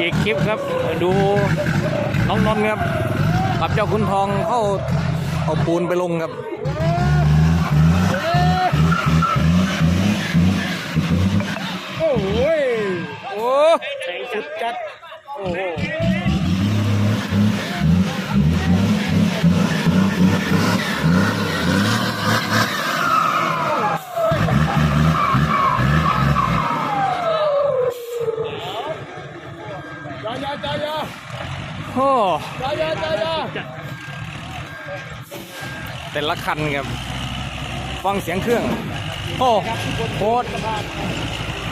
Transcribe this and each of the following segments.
อีกคลิปครับ ดูน้องนนท์ครับกับเจ้าคุณทองเข้าเอาปูนไปลงครับโอ้ยโอ้แข็งสุดจัด โอ้โห แต่ละคันครับ ฟังเสียงเครื่อง โอ้โคตร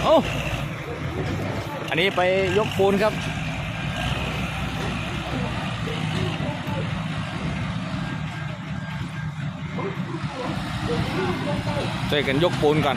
โอ้อันนี้ไปยกปูนครับ ช่วยกันยกปูนก่อน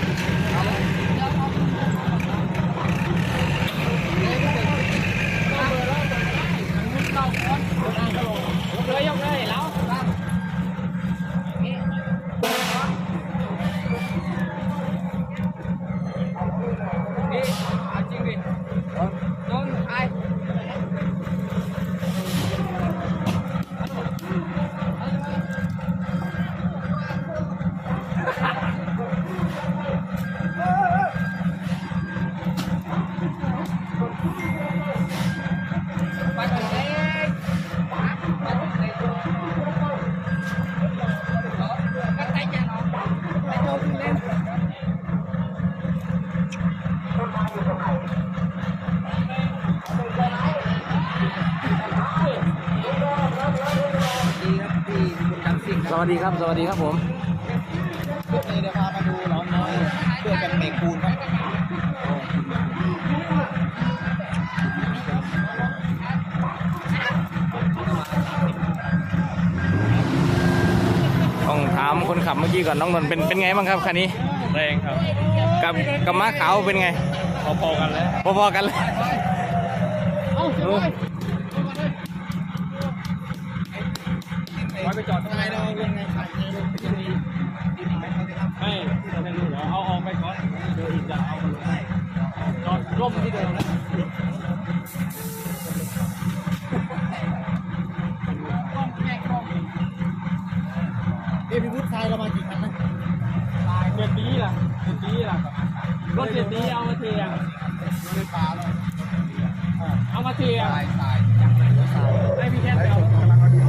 วัสดีครับ สวัสดีครับผมนี่เดี๋ยวพามาดูน้องน้อยเพื่อกันเบรกปูนครับต้องถามคนขับเมื่อกี้ก่อนน้องนนท์เป็นเป็นไงบ้างครับคันนี้ แรงครับ กับกับม้าขาวเป็นไง พอๆกันแล้ว พอๆกันเลยไว้ ไปจอดตรงทำไหไมนเราลงไงขายในลงจะมีดินไหมเขาจะทำไม่ไม่รู้เหรอเอาออกไปก่อนเดี๋ยวอีกจะเอามาลงจอดร่มที่เดิมนะเอพี่พุทธทรายเรามากี่คันนะเจ็ดปีล่ะเจ็ดปีล่ะรถเจ็ดปีเอามาเทียงไม่ปลาเลยเอามาเทียง ทรายทรายยังไงก็ทราย ให้พี่แค่เดียว กำลังเอาดิน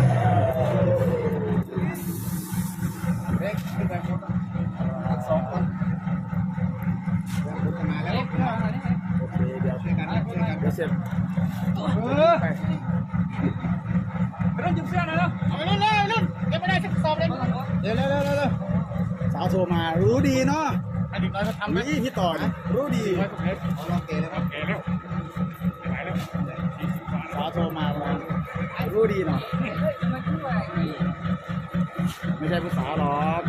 เล็กขึ้นไปหมดสองคนเดี๋ยวพุทธมาแล้วโอเคเดี๋ยวช่วยกันนะช่วยกันเดี๋ยวเส ร็จไปเรื่องจุดเสื้อน่อยแล้วเอาไปรุ่นเลยรุ่นยังไม่ได้สักสอบเลยเดี๋ยวเร็วเร็วเร็วสาวโทรมารู้ดีเนาะอดีตน้อยเขาทำไหมนี่พี่ต่อนะรู้ดีร้อยกว่าเมตรลองเกเลยครับเก๋แล้วไปแล้วสาวโทรมารู้ดีเนาะไม่ใช่ผู้สาวหรอก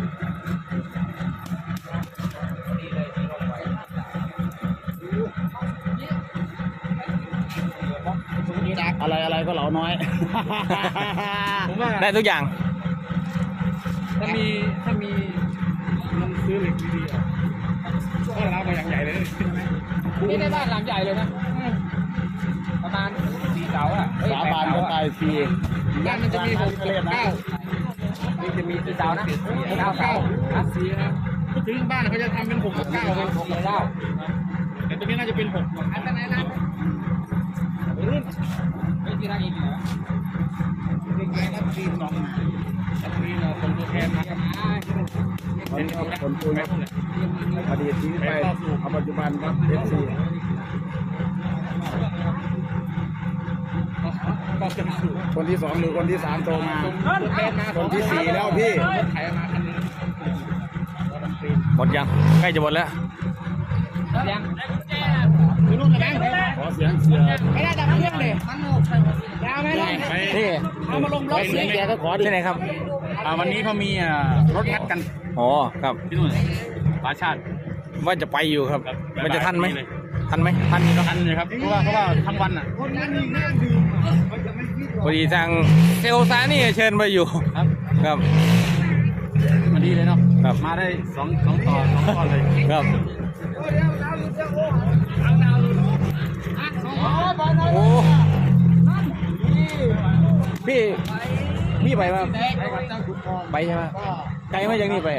อะไรอะไรก็เหลาน้อย ผมว่าได้ทุกอย่าง ถ้ามีถ้ามีมันซื้อเหล็กดีๆอะก็รับมาอย่างใหญ่เลยนี่ได้บ้านหลังใหญ่เลยนะประมาณสี่เสาอะสาบานก็ตายฟรีบ้านมันจะมีหกเก้านี่จะมีกี่เสานะเก้าเก้าสี่นะพูดถึงบ้านเขาจะทำเป็นหกกับเก้าเป็นหกกับเก้าแต่ตรงนี้น่าจะเป็นหกอันไหนนะรุ่นไม่กี่นาที เหรอเด็กแก่นักปีนน้องมาอันนี้เราคนตัวแทนนะครับคนคนคุยครับอดีตชีวิตไปเอาปัจจุบันครับเอฟซีก็จะคนที่สองหรือคนที่สามโทรมาตัวแทนมาคนที่สี่แล้วพี่หมดยังใกล้จะหมดแล้ว ยังคือรุ่นอะไรขอเสียงเสียงไม่ได้ดับเครื่องเลยยาวไหมล่ะนี่เอามาลงรถเสียงแกก็ขอดิที่ไหนครับอ่าวันนี้เขามีอ่ารถงัดกันอ๋อครับที่นู่นปราชาติว่าจะไปอยู่ครับ มันจะทันไหมทันไหมทันอยู่เนอะทันเลยครับเพราะว่าเพราะว่าทั้งวันอะคนนั้นมีหน้าดื่มมันจะไม่ฟิตหรพอกอดีทางเซลซานี่เชิญมาอยู่ครับครับมาดีเลยเนาะครับมาได้สองสองต่อสองต่อเลยครับ โอ้พี่พี่ไปมาไปใช่ไหมไกลไหมจากนี่ไป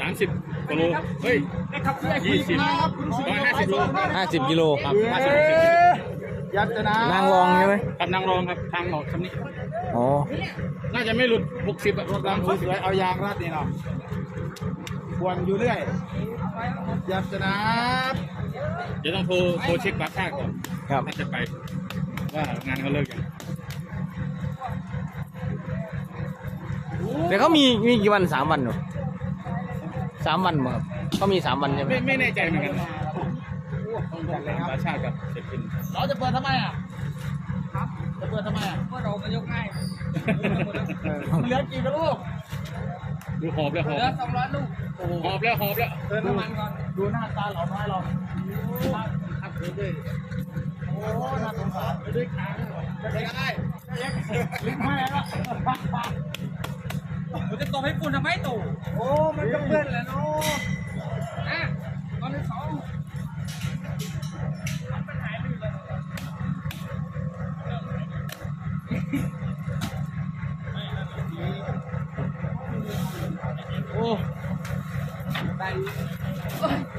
สามสิบกิโลเฮ้ยยี่สิบร้อยห้าสิบโลห้าสิบกิโลครับห้าสิบยัดจะนะนางรองใช่ไหมกับนางรองครับทางออกคำนี้อ๋อน่าจะไม่หลุดหกสิบอะรถลำลำสวยๆเอายางรัดนี่เนาะ ควรอยู่เรื่อยยัดจะนะเดี๋ยวต้องโทรโทรเช็คบัตรท่าก่อนครับถ้าจะไป ว่างานเขาเลิกยังแต่เขามีมีกี่วันสามวันเหรอสามวันมั้งครับเขามีสามวันใช่ไหมไม่ไม่แน่ใจเหมือนกันต้องดูกับบัตรชาติกับเสร็จเป็นเราจะเปิดทำไมอะจะเปิดทำไมอะก็เราก็ยกง่ายเหลือกี่ลูก ดูหอบแล้วหเหอบลือสองร้อยลูกหอบแล้วหอบแล้วเติมน้ำมันก่อนดูหน้าตาเหล่าน้อยเราทับเลยด้วยโอ้น่าสงสารไปด้วยขาจะได้ลิ้นไม่แล้วผมจะตบให้คุณทำไมตู่โอ้มันก็เพื่อนแหละเนาะ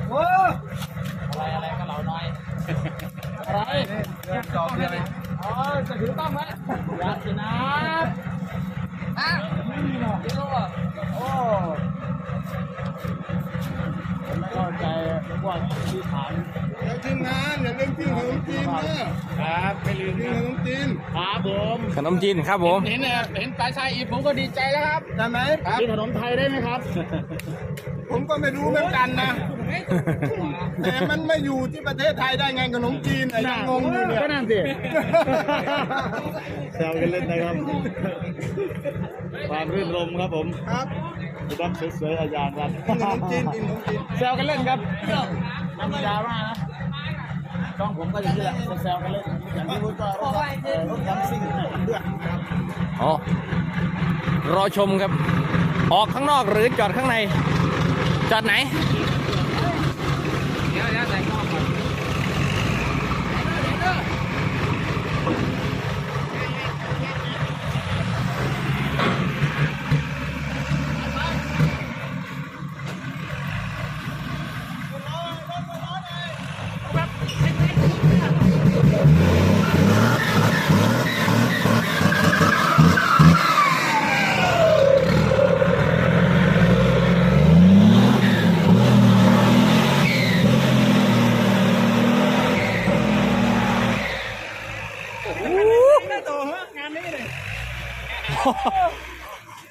โอ้อะไรอะไรก็เราน้อย อะไรเรื่องจอบเรื่องอะไรอ๋อจะถือต้องไหมอยากชนะอะนี่เนาะนี่ลูกอะโอ้ผมไม่เข้าใจว่าที่ฐานเดี๋ยวทีมงานอย่าลืมกินขนมจีนนะครับ ไม่ลืมกินนะขนมจีนครับผมขนมจีนครับผม เห็นเนี่ยเห็นปลาชายอีผมก็ดีใจแล้วครับใช่ไหมกินขนมไทยได้ไหมครับ ผมก็ไม่รู้เหมือนกันนะ แต่มันไม่อยู่ที่ประเทศไทยได้ไงขนมจีนอะยังงงอยู่เนี่ย ก็นั่นสิ แซวกันเล่นนะครับ ความรื่นรมครับผมครับดูบ้านสวยๆอาญาครับ กินขนมจีนกินขนมจีน แซวกันเล่นครับธรรมดามากนะช่องผมก็อย่างนี้แหละแซวๆกันเล่น อย่างที่พูดก็รถเอ่อรถยำซิ่งเลือดครับ อ๋อ รอชมครับ ออกข้างนอกหรือจอดข้างใน จอดไหน เดี๋ยวเดี๋ยวใส่ข้าวก่อน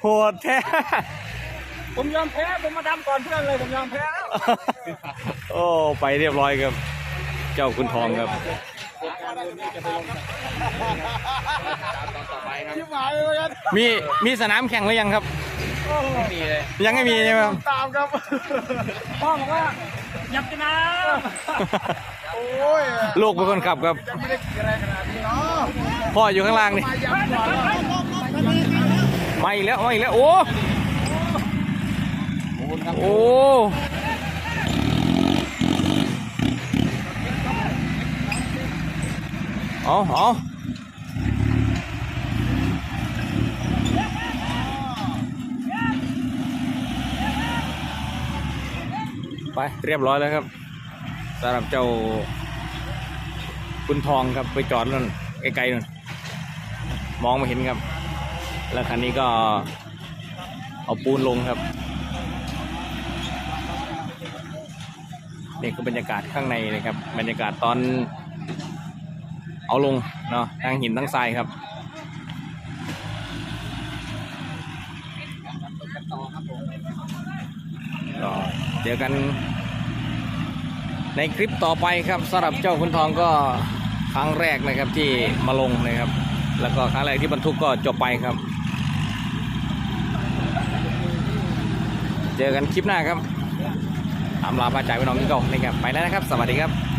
โห ดแท้ ผมยอมแพ้ ผมมาดำก่อนเพื่อนเลย ผมยอมแพ้แล้วโอ้ ไปเรียบร้อยครับ เจ้าคุณทองครับชิบหายเลยกันมีมีสนามแข่งหรือยังครับมีเลยยังไม่มีใช่ไหมครับ ตามครับ พ่อบอกว่าอยากชนะโอ้ยลูกเป็นคนขับครับยังไม่ได้ขี่อะไรขนาดนี้เนาะพ่ออยู่ข้างล่างนี่ มายำก่อนแล้วมาอีกแล้วมาอีกแล้วโอ้โอ้เอาเอาไปเรียบร้อยแล้วครับสำหรับเจ้าคุณทองครับไปจอดนั่นไกลๆนั่นมองไม่เห็นครับ แล้วคันนี้ก็เอาปูนลงครับนี่คือบรรยากาศข้างในนะครับ บรรยากาศตอน เอาลงเนาะทั้งหินทั้งทรายครับก็เจอกันในคลิปต่อไปครับสำหรับเจ้าคุณทองก็ครั้งแรกนะครับที่มาลงนะครับ แล้วก็ครั้งแรกที่บรรทุกก็จบไปครับ เจอกันคลิปหน้าครับตามลาพาจ่ายไปน้องที่เก่านนะครับไปแล้วนะครับ สวัสดีครับ